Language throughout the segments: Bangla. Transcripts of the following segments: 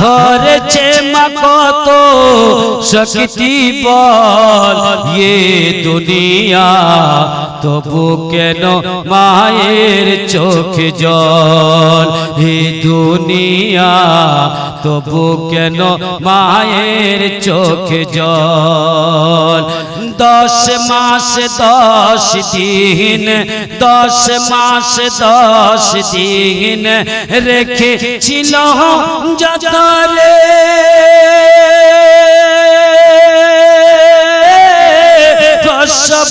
ধরেছে মা কত শক্তি বল। ইয়ে দুনিয়া, তবু কেন মায়ের চোখ জল? হে দুনিয়া, তবু কেন মায়ের চোখ জল? দশ মাস, দশ দিন, দশ মাস, দশ দিন রেখেছিল যতরে।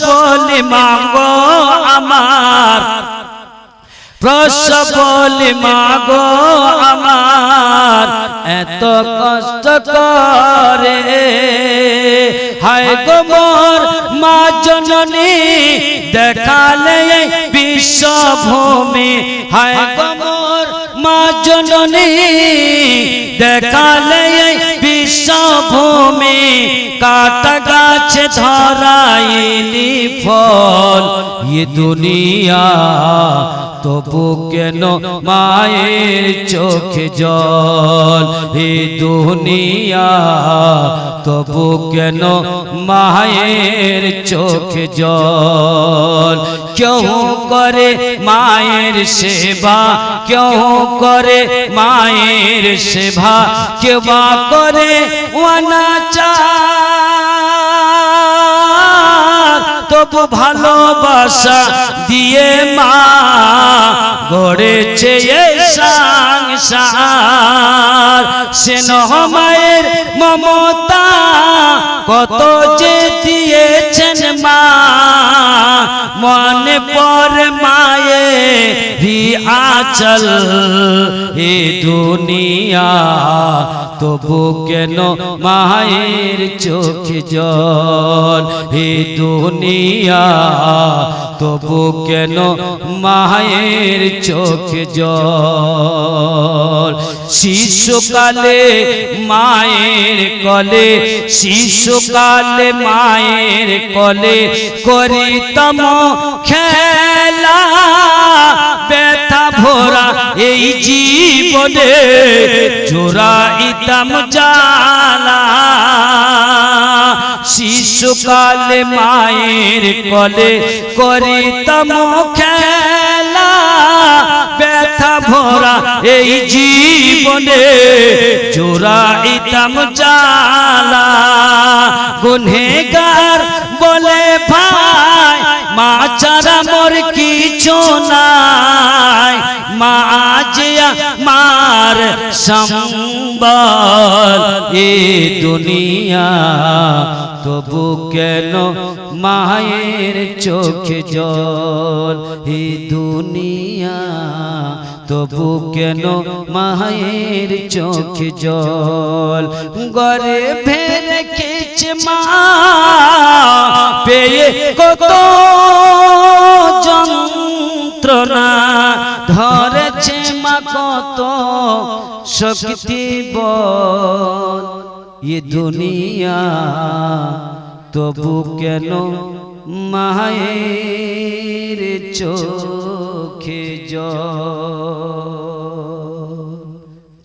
বলি মাগো আমার, প্রসবলি মাগো এত কষ্ট করে। হায় গো মোর মা জননী, দেখালে বিশ্বভূমি। হায় গো মোর মা জননী, দেখালে বিশ্বভূমি। কাটা গাছে ধরাইলি ফল ये দুনিয়া তবু কেন মায়ের চোখ জল? হে দুনিয়া, তবু কেন মায়ের চোখ জল? কেউ করে মায়ের সেবা, কেউ করে মায়ের সেবা, কেউ বা করে অনাচার। তবু ভালোবাসা দিয়ে সে মায়ের মমতা, কত যে দিয়েছেন মা। মনে পর মায়ে আচল এ দুনিয়া, তবু কেন মায়ের চোখ জল হে দুনিয়া তবু কেন মায়ের চোখ জল? শিশুকালে মায়ের কলে, শিশুকালে মায়ের কলে করিতম খেলা। ব্যথা ভরা এই জীবনে চোরা ইতাম জালা শিশুকালে মায়ের কলে করিতম খেলা। ব্যথা ভরা এই জীবনে জোড়া ইতাম জালা গুনহেগার বলে, ভাই, মা ছাড়া মোর কিছু নাই। মা আজিয়া মার সম্বল এ দুনিয়া। তবু কেন মায়ের চোখ জল হে দুনিয়া? তবু কেন মায়ের চোখ জল? গরে ফের খেচ মা পেয়ে কত কত শক্তি বল দুনিয়া তবু কেন মায়ের চোখে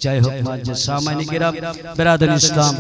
জয় হোক মাঝে সামানিকেরা বেরাদুল ইসলাম।